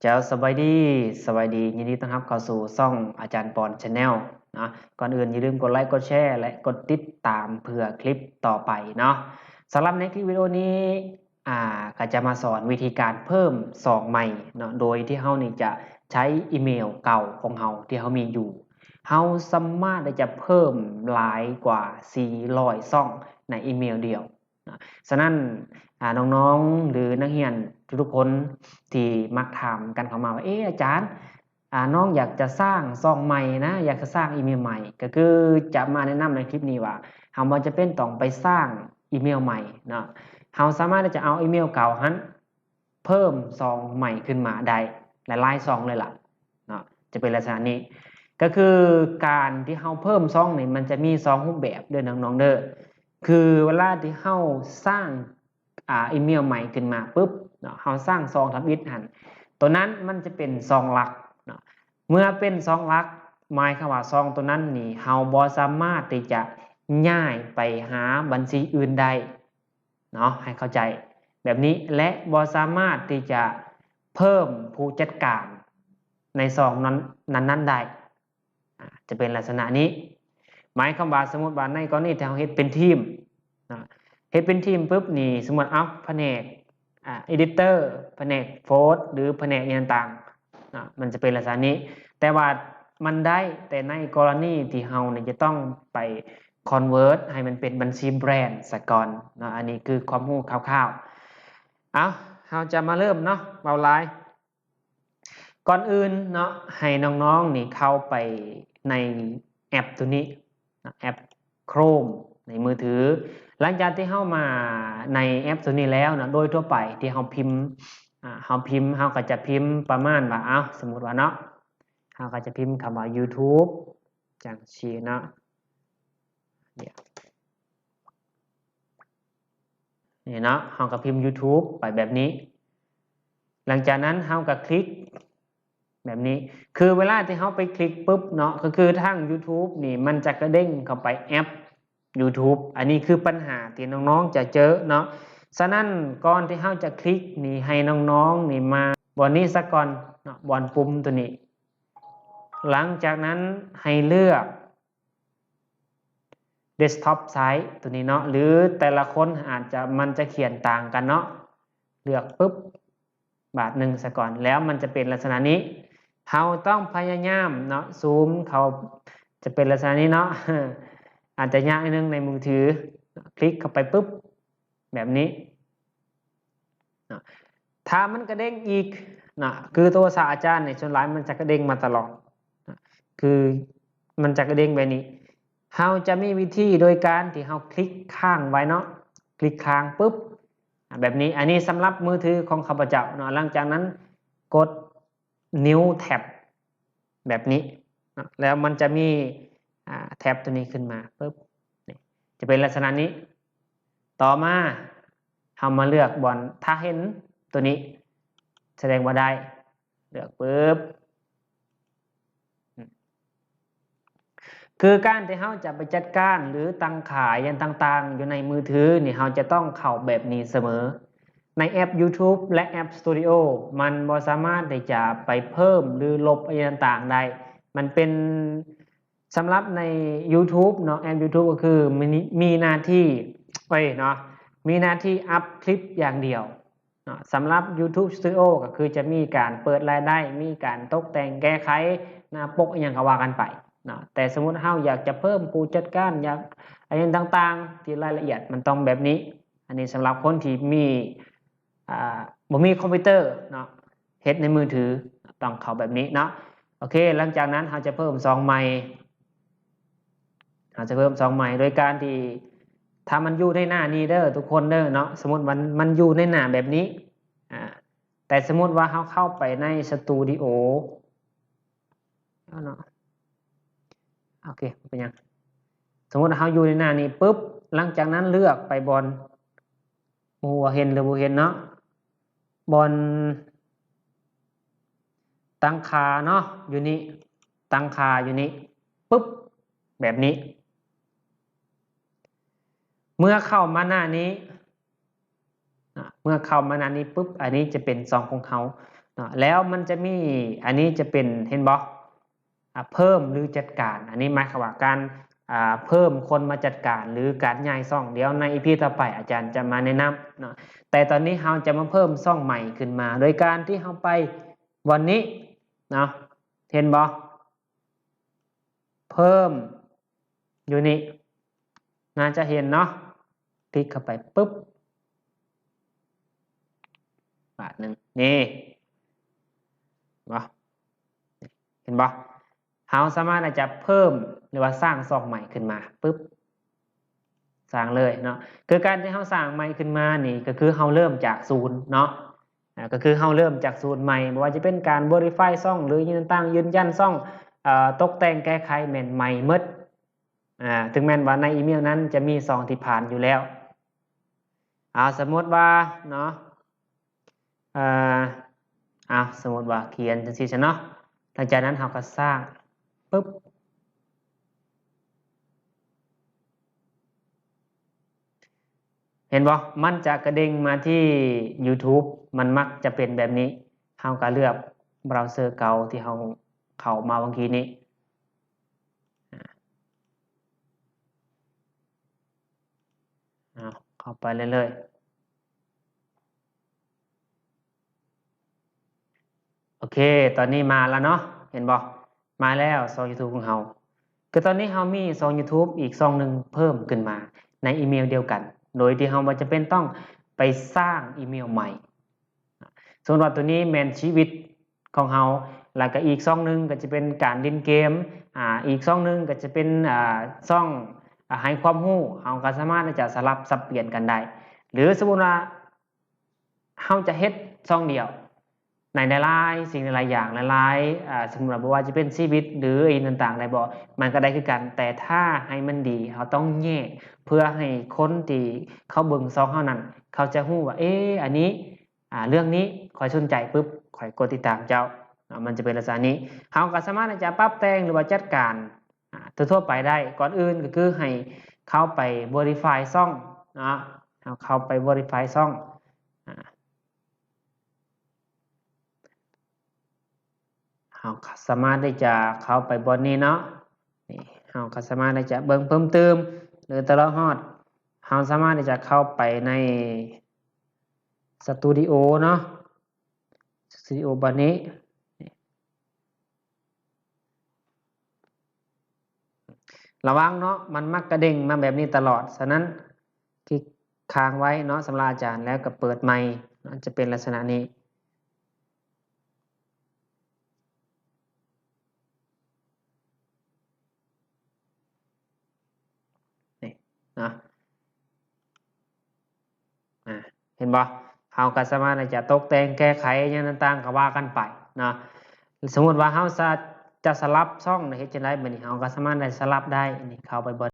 เจ้าสบายดีสบายดี ยินดีต้อนรับเข้าสู่ช่องอาจารย์ปอนชาแนลนะก่อนอื่นอย่าลืมกดไลค์กดแชร์และกดติดตามเพื่อคลิปต่อไปเนาะสำหรับในคลิปวิดีโอนี้อ่าก็จะมาสอนวิธีการเพิ่มซองใหม่เนาะโดยที่เฮานี่จะใช้อีเมลเก่าของเฮาที่เฮามีอยู่เฮาสามารถจะเพิ่มหลายกว่า 400 ซ่องในอีเมลเดียวนะฉะนั้นอ่าน้องๆหรือนักเรียน ทุกคนที่มักถามกันเข้ามาว่าเอออาจารย์น้องอยากจะสร้างซองใหม่นะอยากจะสร้างอีเมลใหม่ ก็คือจะมาแนะนำในคลิปนี้ว่าเราบ่จะเป็นต้องไปสร้างอีเมลใหม่เนาะเราสามารถที่จะเอาอีเมลเก่าหันเพิ่มซองใหม่ขึ้นมาได้หลายๆซองเลยล่ะเนาะจะเป็นลักษณะนี้ ก็คือการที่เราเพิ่มซองนี่มันจะมีซองรูปแบบเด้อน้องๆเด้อคือเวลาที่เราสร้าง อ่าอีเมลใหม่ขึ้นมาปุ๊บเนาะเราสร้างซองทำอิฐหันตัวนั้นมันจะเป็นซองหลักเนาะเมื่อเป็นซองหลักหมายความว่าซองตัวนั้นนี่เราบ่สามารถที่จะย้ายไปหาบัญชีอื่นได้เนาะให้เข้าใจแบบนี้และบ่สามารถที่จะเพิ่มผู้จัดการในซองนั้นนั้นได้อ่าจะเป็นลักษณะนี้ หมายความว่าสมมติว่าในกรณีที่เราเฮ็ดเป็นทีมเนาะ ดเป็นทีมปุ๊บนี่สมมติเอาแผนกอ่าเอดิเตอร์แผนกโฟร์หรือแผนกอย่างต่างๆอะมันจะเป็นลักษณะนี้ แต่ว่ามันได้แต่ในกรณีที่เฮาเนี่ยจะต้องไปคอนเวิร์ตให้มันเป็นบัญชีแบรนด์สกก่อนเนาะอันนี้คือความรู้คร่าวๆเอาเฮาจะมาเริ่มเนาะเบาหลายก่อนอื่นเนาะให้น้องๆนี่เข้าไปในแอปตัวนี้แอป Chrome ในมือถือ หลังจากที่เข้ามาในแอปตัวนี้แล้วนะโดยทั่วไปที่เราพิมพ์เราพิมพ์เราก็จะพิมพ์ประมาณว่าเอาสมมุติว่าเนาะเราก็จะพิมพ์คำว่า YouTube จังชีเนาะเดี๋ยนี่เนาะเราก็พิมพ์ YouTube ไปแบบนี้ หลังจากนั้นเราก็คลิกแบบนี้ คือเวลาที่เราไปคลิกปุ๊บเนาะก็คือทาง YouTube นี่มันจะกระเด้งเข้าไปแอป YouTube อันนี้คือปัญหาที่น้องๆจะเจอเนาะฉะนั้นก่อนที่เราจะคลิกนี่ให้น้องๆนี่มาบอนนี้ซะก่อนเนาะบอนปุ่มตัวนี้ หลังจากนั้นให้เลือก desktop site ตัวนี้เนาะหรือแต่ละคนอาจจะมันจะเขียนต่างกันเนาะเลือกปุ๊บบาทหนึ่งซะก่อนแล้วมันจะเป็นลักษณะนี้เราต้องพยายามเนาะซูมเขาจะเป็นลักษณะนี้เนาะ อาจจะยากนิดนึงในมือถือ คลิกเข้าไปปุ๊บ แบบนี้ถ้ามันกระเด้งอีกนะคือตัวศาสตราจารย์เนี่ยส่วนหลายมันจะกระเด้งมาตลอดนะคือมันจะกระเด้งแบบนี้เราจะมีวิธีโดยการที่เราคลิกข้างไว้เนาะคลิกค้างปุ๊บ แบบนี้อันนี้สำหรับมือถือของข้าพเจ้าเนาะหลังจากนั้นกดนิ้วแท็บแบบนี้นะแล้วมันจะมี แท็บตัวนี้ขึ้นมาปุ๊บจะเป็นลักษณะนี้ ต่อมาทำมาเลือกบอลถ้าเห็นตัวนี้ แสดงว่าได้ เลือกปุ๊บคือการที่เราจะไปจัดการหรือตั้งขายอยันต่าง ๆ อยู่ในมือถือนี่เราจะต้องเข้าแบบนี้เสมอ ในแอป YouTube และแอป Studio มันบ่สามารถที่จะไปเพิ่มหรือลบอะไรต่างๆได้ มันเป็น สำหรับใน YouTube เนาะแอป YouTube ก็คือมีมีหน้าที่เอ้ยเนาะมีหน้าที่อัพคลิปอย่างเดียวเนาะสำหรับ YouTube Studio ก็คือจะมีการเปิดรายได้ มีการตกแต่งแก้ไขหน้าปกอย่างกว่ากันไปเนาะแต่สมมติเฮาอยากจะเพิ่มผู้จัดการอยากอะไรต่างๆ ที่รายละเอียดมันต้องแบบนี้ อันนี้สำหรับคนที่มีอ่าบ่มีคอมพิวเตอร์เนาะเฮ็ดในมือถือต้องเข้าแบบนี้เนาะโอเค หลังจากนั้นเราจะเพิ่มซองใหม่ อาจจะเพิ่มสองใหม่โดยการที่ถ้ามันอยู่ในหน้านี้เด้อทุกคนเด้อเนาะสมมติมันมันอยู่ในหน้าแบบนี้อ่าแต่สมมติว่าเขาเข้าไปในสตูดิโอเนาะโอเคเป็นยังสมมติว่าเขาอยู่ในหน้านี้ปุ๊บหลังจากนั้นเลือกไปบอลหัวเห็นหรือบ่เห็นเนาะบอลตั้งคาเนาะอยู่นี่ตั้งคาอยู่นี่ปุ๊บแบบนี้ เมื่อเข้ามาหน้านี้ เมื่อเข้ามาหน้านี้ปุ๊บ อันนี้จะเป็นซองของเขาแล้วมันจะมี อันนี้จะเป็นเห็นบอ่าเพิ่มหรือจัดการ อันนี้หมายความว่าการเพิ่มคนมาจัดการหรือการย้ายซ่องเดี๋ยวในอีพีต่อไปอาจารย์จะมาแนะนำเนาะแต่ตอนนี้เราจะมาเพิ่มซ่องใหม่ขึ้นมา โดยการที่เราไปวันนี้เนาะเห็นบ่เพิ่มอยู่นี่น่าจะเห็นเนาะ คลิกเข้าไปปุ๊บบาทหนึ่งนี่บเห็นบ่เราสามารถที่จะเพิ่มหรือว่าสร้างซองใหม่ขึ้นมาปุ๊บสร้างเลยเนาะคือการที่เราสร้างใหม่ขึ้นมานี่ก็คือเราเริ่มจากศูนย์เนาะก็คือเราเริ่มจากศูนย์ใหม่บ่ว่าจะเป็นการ verify ซ่องหรือยืนตั้งยืนยันซ่องอตกแต่งแก้ไขแมนใหม่มดอ่าถึงแม้ว่าในอีเมลนั้นจะมีซองที่ผ่านอยู่แล้ว อาสมมติว่าเนาะเอ่ออะสมมติว่าเขียนจังซี่ซะเนาะหลังจากนั้นเราก็สร้างปุ๊บเห็นบ่มันจะกระเด้งมาที่ YouTube มันมักจะเป็นแบบนี้เราก็เลือกเบราว์เซอร์เก่าที่เราเข้ามาเมื่อกี้นี้อ่า เอาเข้าไปเรื่อยๆ โอเค ตอนนี้มาแล้วเนาะ เห็นบ่มาแล้วซอง YouTube ของเราคือตอนนี้เรามีซอง YouTube อีกซองหนึ่งเพิ่มขึ้นมา ในอีเมลเดียวกัน โดยที่เราจะเป็นต้องไปสร้างอีเมลใหม่ ส่วนว่าตัวนี้แมนชีวิตของเราแล้วก็อีกซองหนึ่งก็จะเป็นการเล่นเกม อ่า อีกซองหนึ่งก็จะเป็นอ่าซ่อง ให้ความรู้เราก็สามารถจะสลับสับเปลี่ยนกันได้ หรือสมมุติว่าเราจะเฮ็ดซองเดียว ในหลายสิ่งหลายอย่างหลายๆสมมุติว่าบ่ว่าจะเป็นชีวิตหรืออีต่างๆได้บ่มันก็ได้คือกัน แต่ถ้าให้มันดีเราต้องแยกเพื่อให้คนที่เขาเบิ่งซองเรานั้น เขาจะรู้ว่า เอ๊อันนี้เรื่องนี้ข้อยสนใจปุ๊บข้อยกดติดตามเจ้ามันจะเป็นลักษณะนี้เราก็สามารถจะปรับแต่งหรือว่าจัดการ ทั่วไปได้ก่อนอื่นก็คือให้เข้าไป verify ซ่องนะเอาเข้าไป verify ซ่องเราสามารถที่จะเข้าไปบนนี้เนาะนี่เราสามารถที่จะเบิ่งเพิ่มเติม หรือตลอดฮอดเราสามารถที่จะเข้าไปในสตูดิโอเนาะสตูดิโอบันนี้นี่ ระวังเนาะมันมักกระเด้งมาแบบนี้ตลอด ฉะนั้นคลิกค้างไว้เนาะสำหรับอาจารย์แล้วก็เปิดไมค์มันจะเป็นลักษณะนี้นี่เนะเห็นบ่เราก็สามารถจะตกแต่งแก้ไขอย่างต่างๆก็ว่ากันไปนะสมมติว่าเราจะ จะสลับช่องเฮ็ดจังได๋บัดนี้เราก็สามารถได้สลับได้นี่เข้าไปเบิด